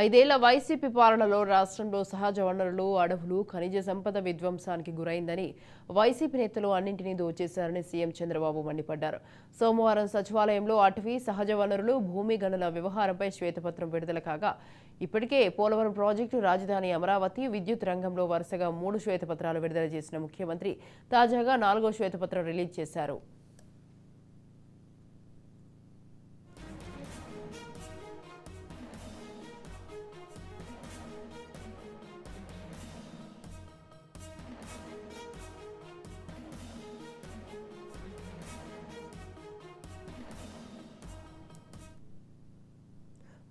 ఐదేళ్ళ వైసీపీ పాలనలో రాష్ట్రంలో సహజ వనరులు అడవులు ఖనిజ సంపద విధ్వంసానికి గురైందని వైసీపీ నేతలు అన్నింటినీ దోచేశారని సీఎం చంద్రబాబు మండిపడ్డారు. సోమవారం సచివాలయంలో అటవీ సహజ వనరులు భూమి గనుల వ్యవహారంపై శ్వేతపత్రం విడుదల కాగా ఇప్పటికే పోలవరం ప్రాజెక్టు రాజధాని అమరావతి విద్యుత్ రంగంలో వరుసగా మూడు శ్వేతపత్రాలు విడుదల చేసిన ముఖ్యమంత్రి తాజాగా నాలుగో శ్వేతపత్రం రిలీజ్ చేశారు.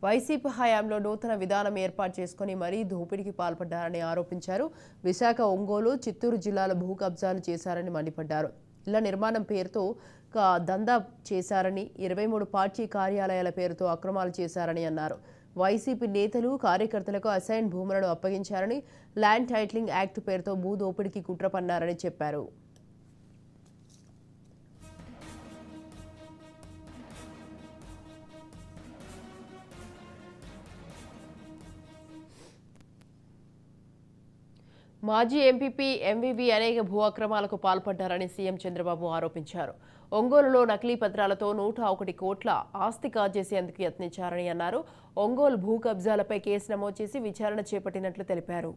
వైసీపీ హయాంలో నూతన విధానం ఏర్పాటు చేసుకుని మరీ దోపిడీకి పాల్పడ్డారని ఆరోపించారు. విశాఖ ఒంగోలు చిత్తూరు జిల్లాల భూ కబ్జాలు చేశారని మండిపడ్డారు. ఇళ్ళ నిర్మాణం పేరుతో దందా చేశారని ఇరవై మూడు పార్టీ కార్యాలయాల పేరుతో అక్రమాలు చేశారని అన్నారు. వైసీపీ నేతలు కార్యకర్తలకు అసైన్ భూములను అప్పగించారని ల్యాండ్ టైటిలింగ్ యాక్ట్ పేరుతో భూ దోపిడీకి కుట్ర పన్నారని చెప్పారు. మాజీ ఎంపీపీ ఎంవీవీ అనేక భూ అక్రమాలకు పాల్పడ్డారని సీఎం చంద్రబాబు ఆరోపించారు. ఒంగోలులో నకిలీ పత్రాలతో నూట ఒకటి కోట్ల ఆస్తి కాజేసేందుకు యత్నించారని అన్నారు. ఒంగోలు భూ కబ్జాలపై కేసు నమోదు చేసి విచారణ చేపట్టినట్లు తెలిపారు.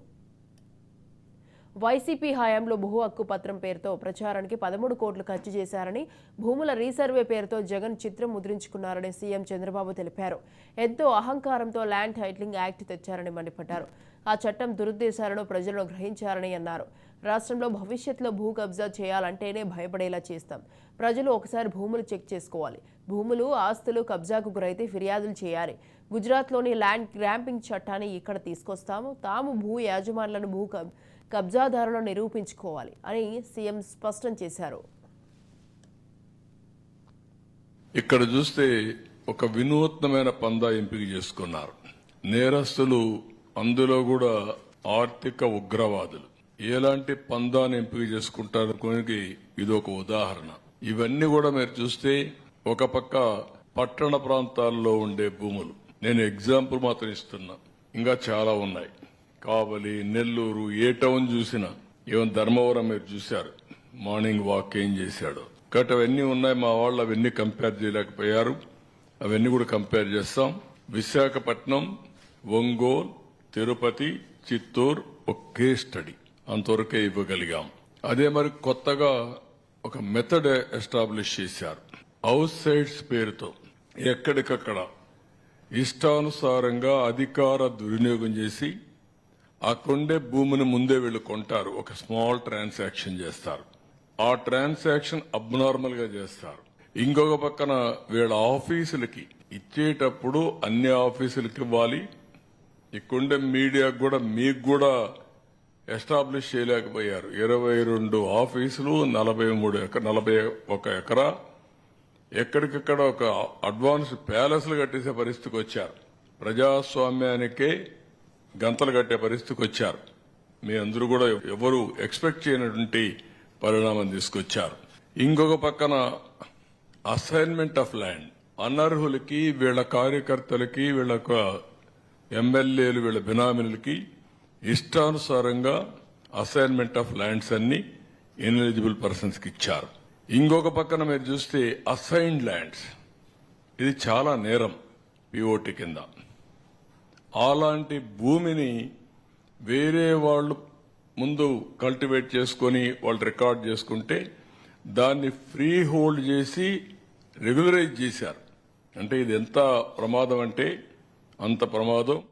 వైసీపీ హయాంలో భూ హక్కు పత్రం పేరుతో ప్రచారానికి పదమూడు కోట్లు ఖర్చు చేశారని భూముల రీసర్వే పేరుతో జగన్ చిత్రం ముద్రించుకున్నారని సీఎం చంద్రబాబు తెలిపారు. ఎంతో అహంకారంతో ల్యాండ్ టైటిలింగ్ యాక్ట్ తెచ్చారని మండిపడ్డారు. ఆ చట్టం దురుద్దేశాలను ప్రజలు గ్రహించారని అన్నారు. రాష్ట్రంలో భవిష్యత్తులో భూ కబ్జా చేయాలంటేనే భయపడేలా చేస్తాం. ప్రజలు ఒకసారి భూములు చెక్ చేసుకోవాలి. భూములు ఆస్తులు కబ్జాకు గురైతే ఫిర్యాదులు చేయాలి. గుజరాత్లోని ల్యాండ్ గ్రాంపింగ్ చట్టాన్ని ఇక్కడ తీసుకొస్తాము. తాము భూ యాజమాన్లను భూ కబ్- కబ్జాదారులను నిరూపించుకోవాలి అని సీఎం స్పష్టం చేశారు. ఇక్కడ చూస్తే ఒక వినూత్నమైన పందా ఎంపిక చేసుకున్నారు. నేరస్తులు అందులో కూడా ఆర్థిక ఉగ్రవాదులు. ఎలాంటి పందాన్ని ఎంపిక చేసుకుంటారనుకోనికి ఇది ఒక ఉదాహరణ. ఇవన్నీ కూడా మీరు చూస్తే ఒక పక్క పట్టణ ప్రాంతాల్లో ఉండే భూములు. నేను ఎగ్జాంపుల్ మాత్రం ఇస్తున్నా. ఇంకా చాలా ఉన్నాయి. కావలి నెల్లూరు ఏ టౌన్ చూసినా ఏమో ధర్మవరం మీరు చూశారు. మార్నింగ్ వాక్ ఏం చేశాడు. కాబట్టి అవన్నీ ఉన్నాయి మా వాళ్ళు అవన్నీ కంపేర్ చేయలేకపోయారు. అవన్నీ కూడా కంపేర్ చేస్తాం. విశాఖపట్నం ఒంగోలు తిరుపతి చిత్తూరు ఒకే స్టడీ. అంతవరకే ఇవ్వగలిగాం. అదే మరి కొత్తగా ఒక మెథడ్ ఎస్టాబ్లిష్ చేశారు. హౌస్ సైడ్స్ పేరుతో. ఎక్కడికక్కడ. ఇష్టానుసారంగా అధికార దుర్వినియోగం చేసి అక్కడుండే భూమిని ముందే వీళ్ళు కొంటారు. ఒక స్మాల్ ట్రాన్సాక్షన్ చేస్తారు. ఆ ట్రాన్సాక్షన్ అబ్నార్మల్గా చేస్తారు. ఇంకొక పక్కన వీళ్ళ ఆఫీసులకి ఇచ్చేటప్పుడు అన్ని ఆఫీసులకి ఇవ్వాలి. ఇక్కడుండే మీడియాకు కూడా మీకు కూడా ఎస్టాబ్లిష్ చేయలేకపోయారు. ఇరవై రెండు ఆఫీసులు నలభై మూడు నలభై ఒక ఎకరా. ఎక్కడికక్కడ ఒక అడ్వాన్స్ ప్యాలెస్లు కట్టేసే పరిస్థితికి వచ్చారు. ప్రజాస్వామ్యానికే గంతలు కట్టే పరిస్థితికి వచ్చారు. మీ అందరూ కూడా ఎవరు ఎక్స్పెక్ట్ చేయనటువంటి పరిణామం తీసుకొచ్చారు. ఇంకొక పక్కన అసైన్మెంట్ ఆఫ్ ల్యాండ్. అనర్హులకి వీళ్ళ కార్యకర్తలకి వీళ్ళ ఎమ్మెల్యేలు వీళ్ళ బినామినులకి ఇష్టానుసారంగా అసైన్మెంట్ ఆఫ్ ల్యాండ్స్ అన్ని ఇన్ఎలిజిబుల్ పర్సన్స్కి ఇచ్చారు. ఇంకొక పక్కన మీరు చూస్తే అసైన్డ్ ల్యాండ్స్ ఇది చాలా నేరం పిఓటి కింద. అలాంటి భూమిని వేరే వాళ్ళు ముందు కల్టివేట్ చేసుకొని వాళ్ళు రికార్డ్ చేసుకుంటే దాన్ని ఫ్రీ హోల్డ్ చేసి రెగ్యులరైజ్ చేశారు. అంటే ఇది ఎంత ప్రమాదం అంటే అంత ప్రమాదం.